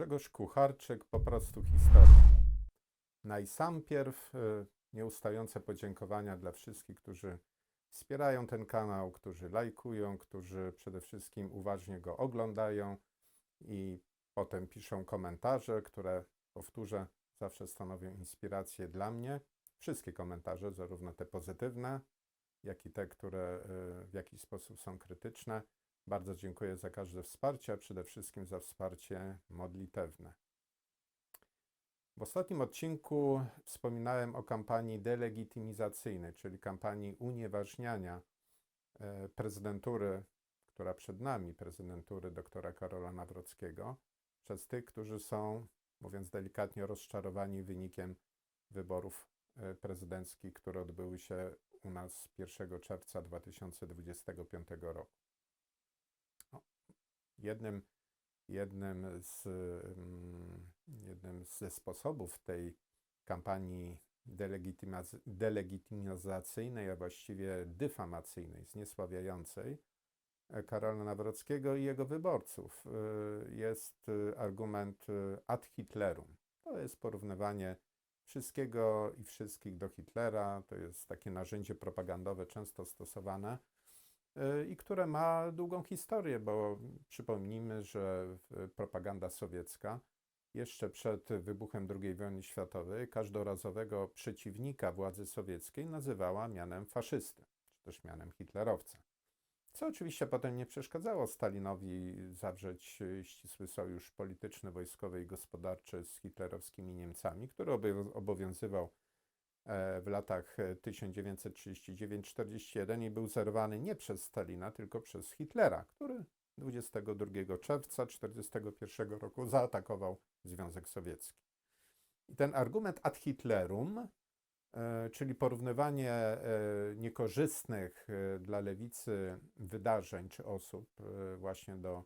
Grzegorz Kucharczyk, po prostu historia. Najsampierw y, nieustające podziękowania dla wszystkich, którzy wspierają ten kanał, którzy lajkują, którzy przede wszystkim uważnie go oglądają i potem piszą komentarze, które, powtórzę, zawsze stanowią inspirację dla mnie. Wszystkie komentarze, zarówno te pozytywne, jak i te, które y, w jakiś sposób są krytyczne. Bardzo dziękuję za każde wsparcie, a przede wszystkim za wsparcie modlitewne. W ostatnim odcinku wspominałem o kampanii delegitymizacyjnej, czyli kampanii unieważniania e, prezydentury, która przed nami, prezydentury doktora Karola Nawrockiego, przez tych, którzy są, mówiąc delikatnie, rozczarowani wynikiem wyborów e, prezydenckich, które odbyły się u nas 1 czerwca 2025 roku. Jednym, jednym, z, mm, jednym ze sposobów tej kampanii delegitymiz- delegitymizacyjnej, a właściwie dyfamacyjnej, zniesławiającej e, Karola Nawrockiego i jego wyborców y, jest y, argument ad Hitlerum. To jest porównywanie wszystkiego i wszystkich do Hitlera. To jest takie narzędzie propagandowe często stosowane i które ma długą historię, bo przypomnijmy, że propaganda sowiecka jeszcze przed wybuchem II wojny światowej każdorazowego przeciwnika władzy sowieckiej nazywała mianem faszysty, czy też mianem hitlerowca. Co oczywiście potem nie przeszkadzało Stalinowi zawrzeć y, ścisły sojusz polityczny, wojskowy i gospodarczy z hitlerowskimi Niemcami, który obowią- obowiązywał e, w latach e, 1939-41 i był zerwany nie przez Stalina, tylko przez Hitlera, który 22 czerwca 1941 roku zaatakował Związek Sowiecki. I ten argument ad Hitlerum, e, czyli porównywanie e, niekorzystnych e, dla lewicy wydarzeń czy osób e, właśnie do,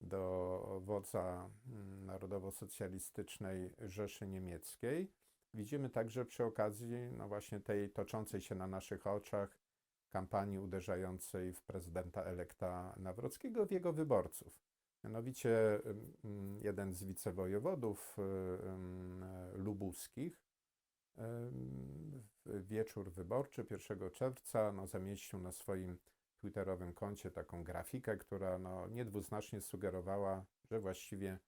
do wodza mm, narodowo-socjalistycznej Rzeszy Niemieckiej, widzimy także przy okazji no właśnie tej toczącej się na naszych oczach kampanii uderzającej w prezydenta elekta Nawrockiego w jego wyborców. Mianowicie jeden z wicewojewodów y, e, lubuskich w wieczór wyborczy 1 czerwca no, zamieścił na swoim twitterowym koncie taką grafikę, która no, niedwuznacznie sugerowała, że właściwie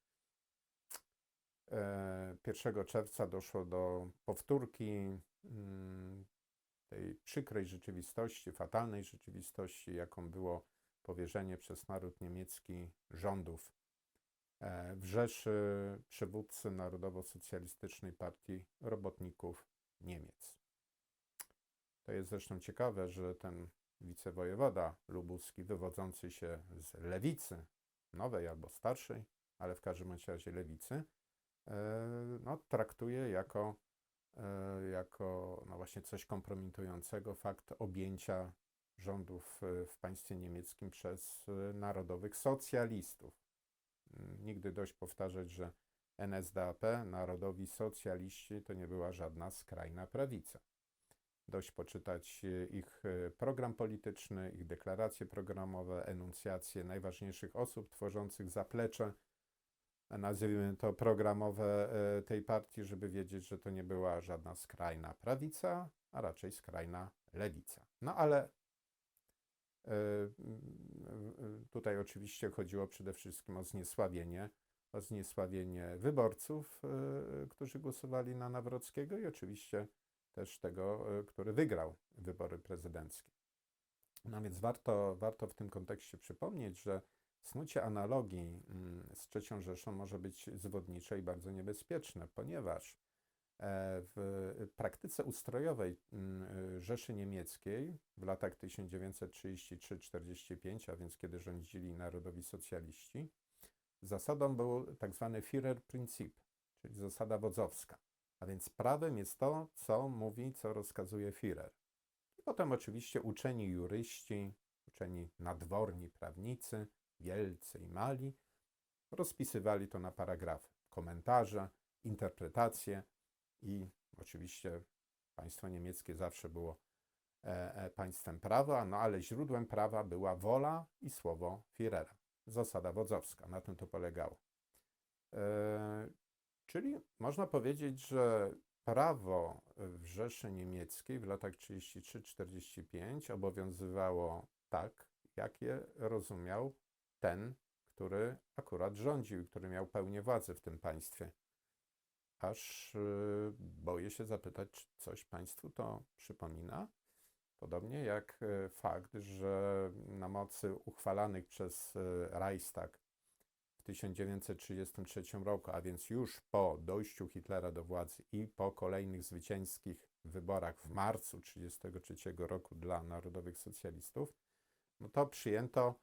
1 czerwca doszło do powtórki mm, tej przykrej rzeczywistości, fatalnej rzeczywistości, jaką było powierzenie przez naród niemiecki rządów e, w Rzeszy przywódcy Narodowo-Socjalistycznej Partii Robotników Niemiec. To jest zresztą ciekawe, że ten wicewojewoda lubuski, wywodzący się z lewicy, nowej albo starszej, ale w każdym razie lewicy, e, no, traktuje jako, e, jako no właśnie coś kompromitującego fakt objęcia rządów e, w państwie niemieckim przez e, narodowych socjalistów. Mm, Nigdy dość powtarzać, że NSDAP, narodowi socjaliści, to nie była żadna skrajna prawica. Dość poczytać e, ich e, program polityczny, ich deklaracje programowe, enuncjacje najważniejszych osób tworzących zaplecze, e, nazwijmy to programowe e, tej partii, żeby wiedzieć, że to nie była żadna skrajna prawica, a raczej skrajna lewica. No ale E, Tutaj oczywiście chodziło przede wszystkim o zniesławienie, o zniesławienie wyborców, e, którzy głosowali na Nawrockiego i oczywiście też tego, który wygrał wybory prezydenckie. No więc warto, warto w tym kontekście przypomnieć, że snucie analogii mm, z III Rzeszą może być zwodnicze i bardzo niebezpieczne, ponieważ E, W praktyce ustrojowej mm, Rzeszy Niemieckiej w latach 1933-45, a więc kiedy rządzili narodowi socjaliści, zasadą był tak zwany Führerprinzip, czyli zasada wodzowska. A więc prawem jest to, co mówi, co rozkazuje Führer. I potem oczywiście uczeni juryści, uczeni nadworni prawnicy, wielcy i mali, rozpisywali to na paragrafy, komentarze, interpretacje, i oczywiście państwo niemieckie zawsze było e, e, państwem prawa, no ale źródłem prawa była wola i słowo Führera. Zasada wodzowska, na tym to polegało. E, Czyli można powiedzieć, że prawo w Rzeszy Niemieckiej w latach 33-45 obowiązywało tak, jak je rozumiał ten, który akurat rządził i który miał pełnię władzy w tym państwie. Aż y, boję się zapytać, czy coś państwu to przypomina? Podobnie jak y, fakt, że na mocy uchwalanych przez y, Reichstag w 1933 roku, a więc już po dojściu Hitlera do władzy i po kolejnych zwycięskich wyborach w marcu 1933 roku dla narodowych socjalistów, no to przyjęto,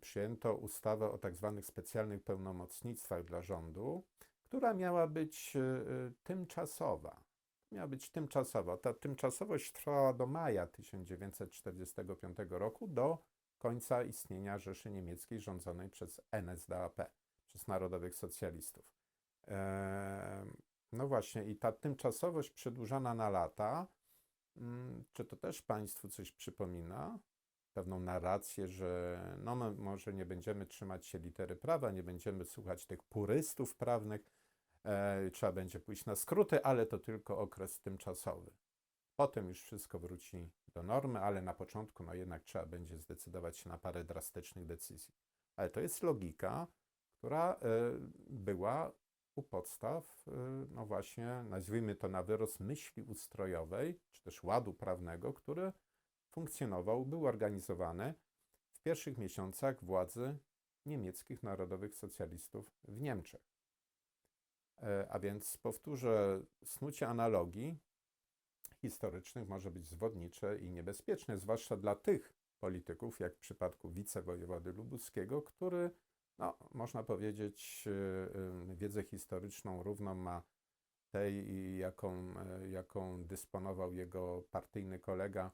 przyjęto ustawę o tak zwanych specjalnych pełnomocnictwach dla rządu, która miała być y, y, tymczasowa. Miała być tymczasowa. Ta tymczasowość trwała do maja 1945 roku, do końca istnienia Rzeszy Niemieckiej rządzonej przez NSDAP, przez Narodowych Socjalistów. No właśnie, i ta tymczasowość przedłużana na lata, mm, czy to też Państwu coś przypomina? Pewną narrację, że no, my może nie będziemy trzymać się litery prawa, nie będziemy słuchać tych purystów prawnych, e, trzeba będzie pójść na skróty, ale to tylko okres tymczasowy. Potem już wszystko wróci do normy, ale na początku no jednak trzeba będzie zdecydować się na parę drastycznych decyzji. Ale to jest logika, która e, była u podstaw, e, no właśnie, nazwijmy to na wyrost myśli ustrojowej, czy też ładu prawnego, który funkcjonował, był organizowany w pierwszych miesiącach władzy niemieckich narodowych socjalistów w Niemczech. E, a więc powtórzę, snucie analogii historycznych może być zwodnicze i niebezpieczne, zwłaszcza dla tych polityków, jak w przypadku wicewojewody lubuskiego, który, no, można powiedzieć, y, y, wiedzę historyczną równą ma tej, jaką, jaką dysponował jego partyjny kolega,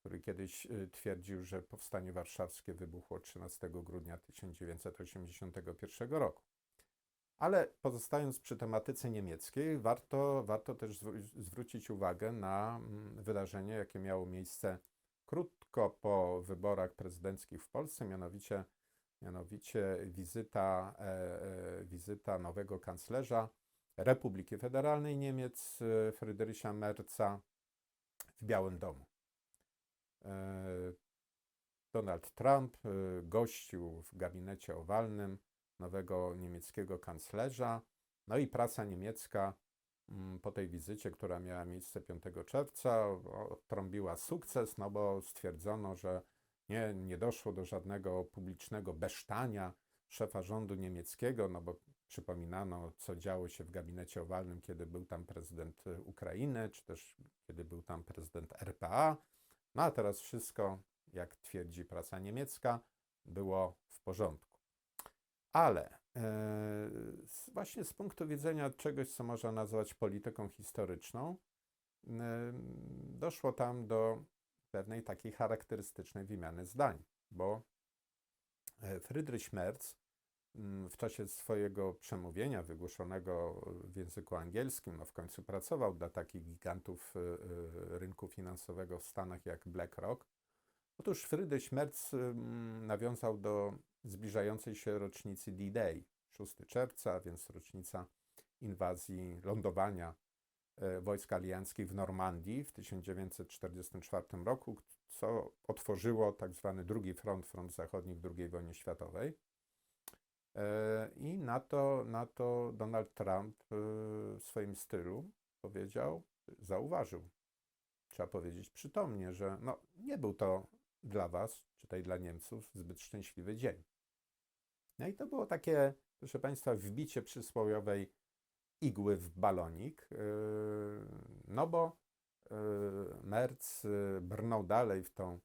który kiedyś twierdził, że powstanie warszawskie wybuchło 13 grudnia 1981 roku. Ale pozostając przy tematyce niemieckiej, warto, warto też zwrócić uwagę na mm, wydarzenie, jakie miało miejsce krótko po wyborach prezydenckich w Polsce, mianowicie, mianowicie wizyta, e, e, wizyta nowego kanclerza Republiki Federalnej Niemiec, e, Friedricha Merza w Białym Domu. E, Donald Trump e, gościł w gabinecie owalnym nowego niemieckiego kanclerza. No i prasa niemiecka mm, po tej wizycie, która miała miejsce 5 czerwca, trąbiła sukces, no bo stwierdzono, że nie, nie doszło do żadnego publicznego besztania szefa rządu niemieckiego, no bo przypominano, co działo się w gabinecie owalnym, kiedy był tam prezydent Ukrainy, czy też kiedy był tam prezydent RPA. No a teraz wszystko, jak twierdzi prasa niemiecka, było w porządku. Ale e, właśnie z punktu widzenia czegoś, co można nazwać polityką historyczną, doszło tam do pewnej takiej charakterystycznej wymiany zdań, bo e, Friedrich Merz w czasie swojego przemówienia wygłoszonego w języku angielskim, no w końcu pracował dla takich gigantów rynku finansowego w Stanach jak BlackRock. Otóż Friedrich Merz nawiązał do zbliżającej się rocznicy D-Day, 6 czerwca, więc rocznica inwazji, lądowania e, wojsk alianckich w Normandii w 1944 roku, co otworzyło tak zwany drugi front, front zachodni w II wojnie światowej. E, I na to, na to Donald Trump e, w swoim stylu powiedział, zauważył, trzeba powiedzieć przytomnie, że no, nie był to dla was, czytaj dla Niemców, zbyt szczęśliwy dzień. No i to było takie, proszę Państwa, wbicie przysłowiowej igły w balonik, yy, no bo yy, brnął dalej w tą,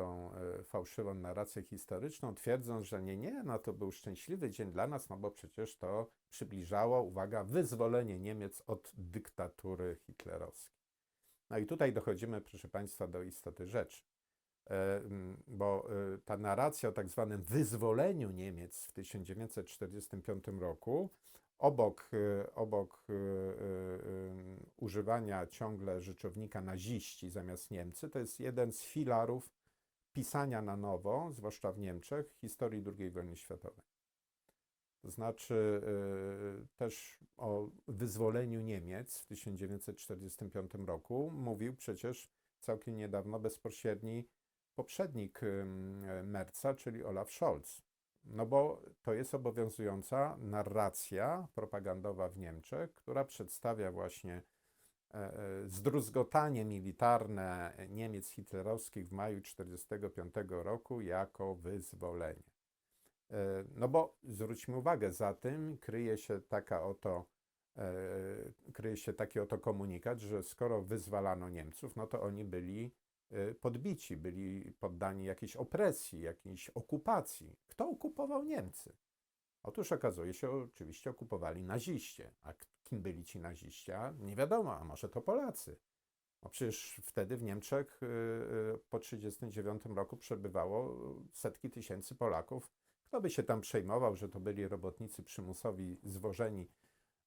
tą fałszywą narrację historyczną, twierdząc, że nie, nie, no to był szczęśliwy dzień dla nas, no bo przecież to przybliżało, uwaga, wyzwolenie Niemiec od dyktatury hitlerowskiej. No i tutaj dochodzimy, proszę Państwa, do istoty rzeczy. E, bo e, ta narracja o tak zwanym wyzwoleniu Niemiec w 1945 roku, obok, e, obok używania ciągle rzeczownika naziści zamiast Niemcy, to jest jeden z filarów pisania na nowo, zwłaszcza w Niemczech, historii II wojny światowej. To znaczy też o wyzwoleniu Niemiec w 1945 roku mówił przecież całkiem niedawno bezpośredni poprzednik ym, Merca, czyli Olaf Scholz. No bo to jest obowiązująca narracja propagandowa w Niemczech, która przedstawia właśnie zdruzgotanie militarne Niemiec hitlerowskich w maju 1945 roku jako wyzwolenie. E, No bo zwróćmy uwagę, za tym kryje się taka oto, e, kryje się taki oto komunikat, że skoro wyzwalano Niemców, no to oni byli e, podbici, byli poddani jakiejś opresji, jakiejś okupacji. Kto okupował Niemcy? Otóż okazuje się, oczywiście okupowali naziście. A kim byli ci naziści? A Nie wiadomo, a może to Polacy. No przecież wtedy w Niemczech y, y, po 1939 roku przebywało setki tysięcy Polaków. Kto by się tam przejmował, że to byli robotnicy przymusowi zwożeni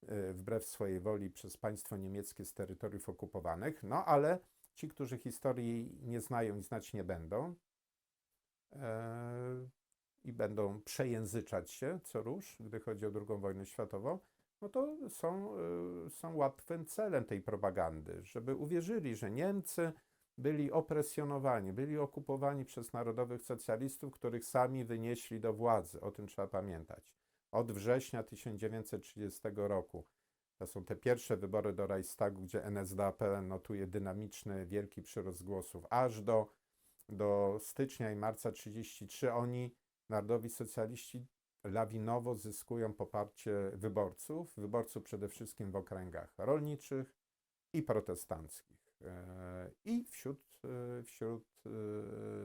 y, wbrew swojej woli przez państwo niemieckie z terytoriów okupowanych? No ale ci, którzy historii nie znają i znać nie będą, e, i będą przejęzyczać się co rusz, gdy chodzi o II wojnę światową, no to są, y, są łatwym celem tej propagandy, żeby uwierzyli, że Niemcy byli opresjonowani, byli okupowani przez narodowych socjalistów, których sami wynieśli do władzy. O tym trzeba pamiętać. Od września 1930 roku. To są te pierwsze wybory do Reichstagu, gdzie NSDAP notuje dynamiczny, wielki przyrost głosów. Aż do, do stycznia i marca 1933 oni, narodowi socjaliści, lawinowo zyskują poparcie wyborców, wyborców przede wszystkim w okręgach rolniczych i protestanckich. E, I wśród, e, wśród e,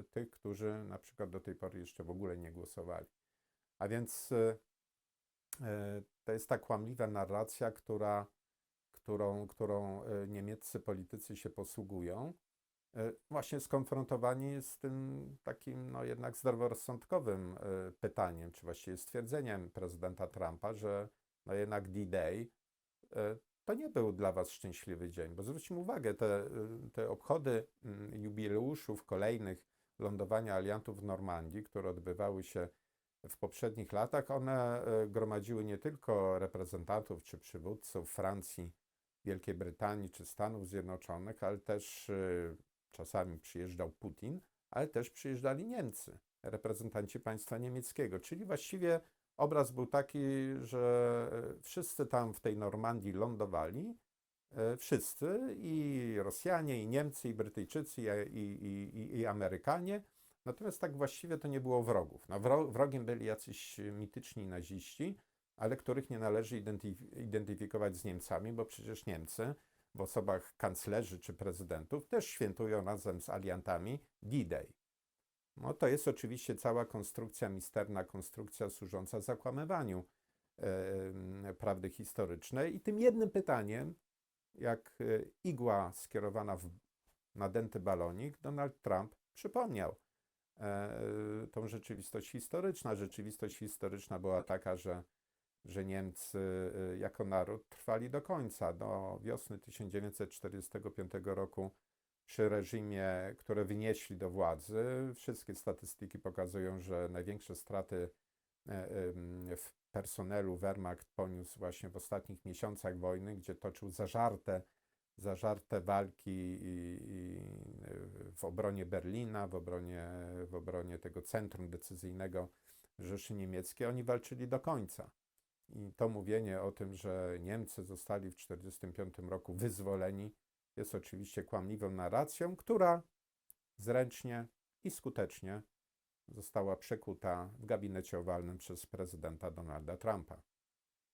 tych, którzy na przykład do tej pory jeszcze w ogóle nie głosowali. A więc to jest ta kłamliwa narracja, która, którą, którą niemieccy politycy się posługują, właśnie skonfrontowani z tym takim no jednak zdroworozsądkowym e, pytaniem, czy właściwie stwierdzeniem prezydenta Trumpa, że no jednak D-Day e, to nie był dla was szczęśliwy dzień, bo zwróćmy uwagę, te, te obchody mm, jubileuszów kolejnych lądowania aliantów w Normandii, które odbywały się w poprzednich latach, one e, gromadziły nie tylko reprezentantów czy przywódców Francji, Wielkiej Brytanii czy Stanów Zjednoczonych, ale też czasami przyjeżdżał Putin, ale też przyjeżdżali Niemcy, reprezentanci państwa niemieckiego. Czyli właściwie obraz był taki, że e, wszyscy tam w tej Normandii lądowali, e, wszyscy, i Rosjanie, i Niemcy, i Brytyjczycy, i, i, i, i Amerykanie. Natomiast tak właściwie to nie było wrogów. No, wro- wrogiem byli jacyś mityczni naziści, ale których nie należy identyf- identyfikować z Niemcami, bo przecież Niemcy w osobach kanclerzy czy prezydentów też świętują razem z aliantami D-Day. No to jest oczywiście cała konstrukcja misterna, konstrukcja służąca zakłamywaniu prawdy historycznej. I tym jednym pytaniem, jak e, igła skierowana w nadęty balonik, Donald Trump przypomniał e, tą rzeczywistość historyczna. Rzeczywistość historyczna była taka, że, że Niemcy e, jako naród trwali do końca. Do wiosny 1945 roku przy reżimie, które wynieśli do władzy. Wszystkie statystyki pokazują, że największe straty e, w personelu Wehrmacht poniósł właśnie w ostatnich miesiącach wojny, gdzie toczył zażarte, zażarte walki i, i w obronie Berlina, w obronie, w obronie tego centrum decyzyjnego Rzeszy Niemieckiej. Oni walczyli do końca. I to mówienie o tym, że Niemcy zostali w 1945 roku wyzwoleni, jest oczywiście kłamliwą narracją, która zręcznie i skutecznie została przekuta w gabinecie owalnym przez prezydenta Donalda Trumpa.